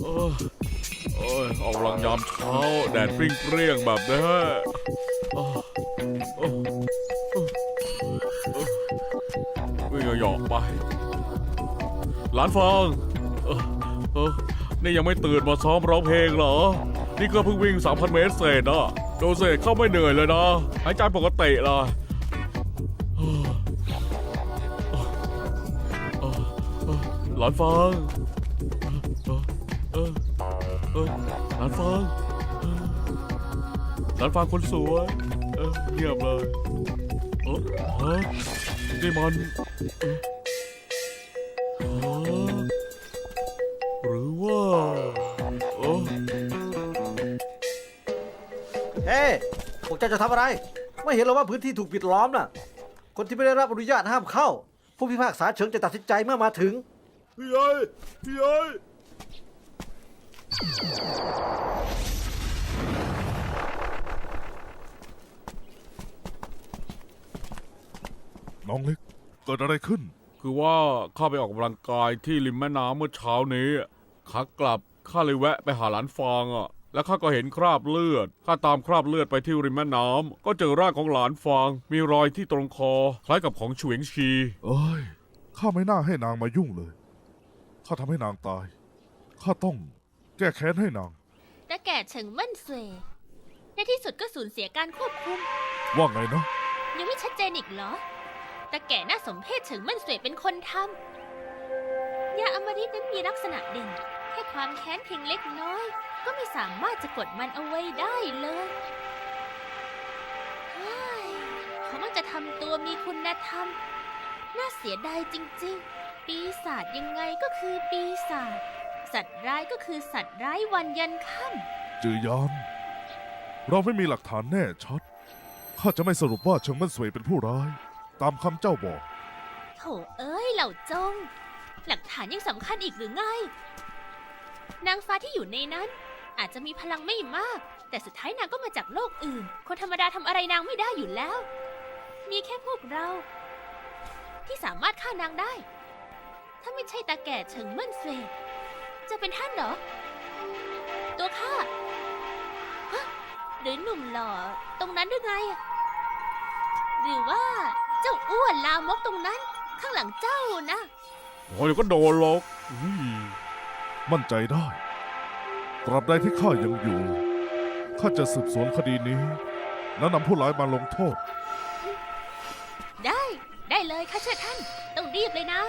โอ้ยโอ้ยออกกำลังยามเช้าแดดเปรี้ยงๆแบบนี้โอ้โอ้โอ้โอ้วิ่งหยอกๆไป หลานฟางเออเออนี่ยังไม่ตื่นมาซ้อมร้องเพลงเหรอ นี่ก็เพิ่งวิ่ง 3,000 เมตรเศษนะโดเซเข้าไม่เหนื่อยเลยนะ หายใจปกติละเออเออเออหลานฟาง เออเออหลานฟางเออหลานฟางคนสวยเออเงียบเลยเออฮะนี่มันอ๋อหรือว่าโอ้เฮ้พวกเจ้าจะทำอะไร ไม่เห็นเหรอว่าพื้นที่ถูกปิดล้อมน่ะ คนที่ไม่ได้รับอนุญาตห้ามเข้า ผู้พิพากษาเฉิงจะตัดสินใจเมื่อมาถึง พี่ใหญ่พี่ใหญ่ น้องเล็ก เกิดอะไรขึ้น คือว่าข้าไปออกกำลังกายที่ริมแม่น้ำเมื่อเช้านี้ขากลับข้าเลยแวะไปหาหลานฟางอะ แล้วข้าก็เห็นคราบเลือดข้าตามคราบเลือดไปที่ริมแม่น้ำก็เจอร่างของหลานฟางมีรอยที่ตรงคอ คล้ายกับของเฉวงชี เอ้ย ข้าไม่น่าให้นางมายุ่งเลย ข้าทำให้นางตาย ข้าต้อง แก้แค้นให้นาง แต่แก่เฉิงมั่นเสวยในที่สุดก็สูญเสียการควบคุม ว่าไงนะ ยังไม่ชัดเจนอีกเหรอ แต่แก่น่าสมเพชเฉิงมั่นเสวยเป็นคนทำยาอมฤตนั้นมีลักษณะเด่น แค่ความแค้นเพียงเล็กน้อย ก็ไม่สามารถจะกดมันเอาไว้ได้เลยเฮ้ยเขามักจะทำตัวมีคุณธรรม น่าเสียดายจริงๆ ปีศาจยังไงก็คือปีศาจ สัตว์ร้ายก็คือสัตว์ร้ายวันยันค่ำจือยานเราไม่มีหลักฐานแน่ชัด ข้าจะไม่สรุปว่าเฉิงมันสวยเป็นผู้ร้าย ตามคำเจ้าบอก โถเอ้ยเหล่าจง หลักฐานยังสำคัญอีกหรือไง นางฟ้าที่อยู่ในนั้น อาจจะมีพลังไม่มาก แต่สุดท้ายนางก็มาจากโลกอื่น คนธรรมดาทำอะไรนางไม่ได้อยู่แล้ว มีแค่พวกเรา ที่สามารถฆ่านางได้ ถ้าไม่ใช่ตาแก่เฉิงเมิ่นเสวย จะเป็นท่านเหรอ ตัวข้าฮะหรือหนุ่มหล่อตรงนั้นหรือไงอะหรือว่าเจ้าอ้วนลามกตรงนั้น ข้างหลังเจ้านะโอ้ยเดี๋ยวก็โดนหรอกอุ้ยมั่นใจได้ ตราบใดที่ข้ายังอยู่ ข้าจะสืบสวนคดีนี้ แล้วนำผู้ร้ายมาลงโทษ ได้ ได้เลยข้าเชื่อท่าน ต้องรีบเลยนะ